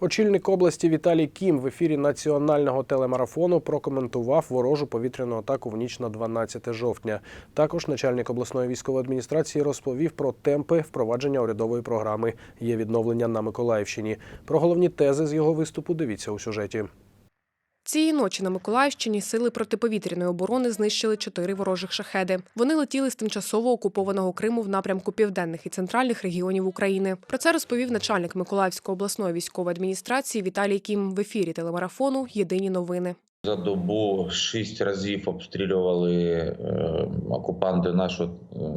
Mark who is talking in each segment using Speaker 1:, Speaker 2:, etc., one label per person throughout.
Speaker 1: Очільник області Віталій Кім в ефірі національного телемарафону прокоментував ворожу повітряну атаку в ніч на 12 жовтня. Також начальник обласної військової адміністрації розповів про темпи впровадження урядової програми є відновлення на Миколаївщині. Про головні тези з його виступу дивіться у сюжеті.
Speaker 2: Цієї ночі на Миколаївщині сили протиповітряної оборони знищили чотири ворожих шахеди. Вони летіли з тимчасово окупованого Криму в напрямку південних і центральних регіонів України. Про це розповів начальник Миколаївської обласної військової адміністрації Віталій Кім в ефірі телемарафону Єдині новини.
Speaker 3: За добу шість разів обстрілювали е, окупанти нашу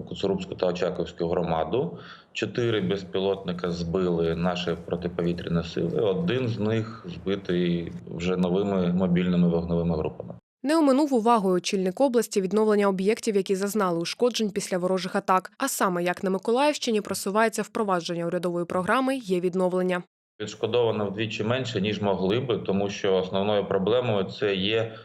Speaker 3: Коцурубську та Очаковську громаду. Чотири безпілотника збили наші протиповітряні сили. Один з них збитий вже новими мобільними вогневими групами.
Speaker 2: Не оминув увагою очільник області відновлення об'єктів, які зазнали ушкоджень після ворожих атак. А саме як на Миколаївщині просувається впровадження урядової програми є відновлення.
Speaker 3: Відшкодовано вдвічі менше ніж могли би, тому що основною проблемою це є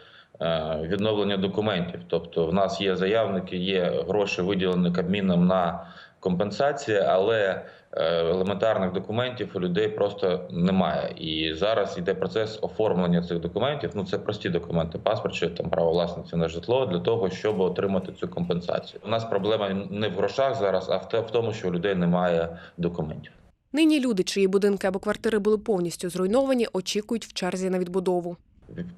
Speaker 3: відновлення документів. Тобто, в нас є заявники, є гроші виділені Кабміном на компенсації, але е, елементарних документів у людей просто немає. І зараз йде процес оформлення цих документів. Ну це прості документи, паспорт чи там право власності на житло для того, щоб отримати цю компенсацію. У нас проблема не в грошах зараз, а в тому, що у людей немає документів.
Speaker 2: Нині люди, чиї будинки або квартири були повністю зруйновані, очікують в черзі на відбудову.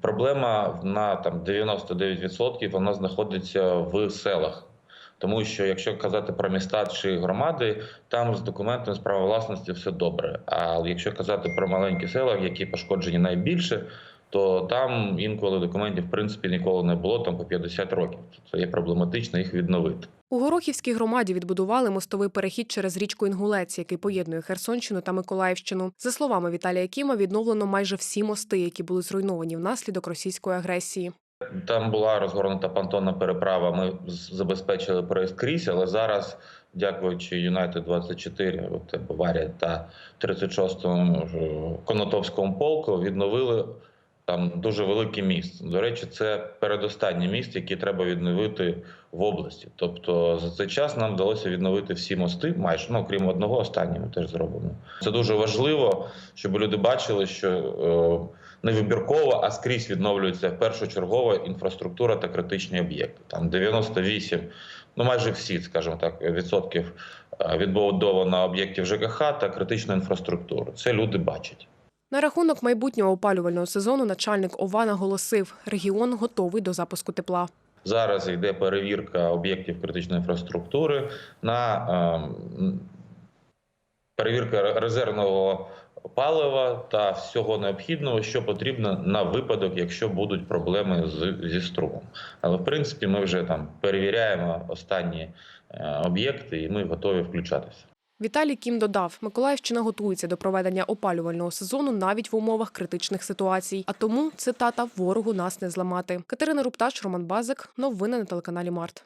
Speaker 3: Проблема на там 99% вона знаходиться в селах. Тому що якщо казати про міста чи громади, там з документами з права власності все добре. А якщо казати про маленькі села, які пошкоджені найбільше, то там інколи документів в принципі ніколи не було там по 50 років. Це є проблематично їх відновити.
Speaker 2: У Горохівській громаді відбудували мостовий перехід через річку Інгулець, який поєднує Херсонщину та Миколаївщину. За словами Віталія Кіма, відновлено майже всі мости, які були зруйновані внаслідок російської агресії.
Speaker 3: Там була розгорнута понтонна переправа. Ми забезпечили проїзд крізь, але зараз, дякуючи Юнайтед 24, от Баварія та 36-му ж, Конотопському полку, відновили там дуже великий міст. До речі, це передостанній міст, який треба відновити в області. Тобто за цей час нам вдалося відновити всі мости, майже ну крім одного, останнього теж зробимо. Це дуже важливо, щоб люди бачили, що е, не вибірково, а скрізь відновлюється першочергова інфраструктура та критичні об'єкти. Там 98, ну майже всі, скажімо так, відсотків е, відбудовано об'єктів ЖКХ та критичної інфраструктури. Це люди бачать.
Speaker 2: На рахунок майбутнього опалювального сезону начальник ОВА наголосив, регіон готовий до запуску тепла.
Speaker 3: Зараз йде перевірка об'єктів критичної інфраструктури на е, перевірка резервного палива та всього необхідного, що потрібно на випадок, якщо будуть проблеми з, зі струмом. Але в принципі ми вже там перевіряємо останні е, об'єкти, і ми готові включатися.
Speaker 2: Віталій Кім додав, Миколаївщина готується до проведення опалювального сезону навіть в умовах критичних ситуацій. А тому цитата ворогу нас не зламати. Катерина Рупташ, Роман Базик. Новини на телеканалі Март.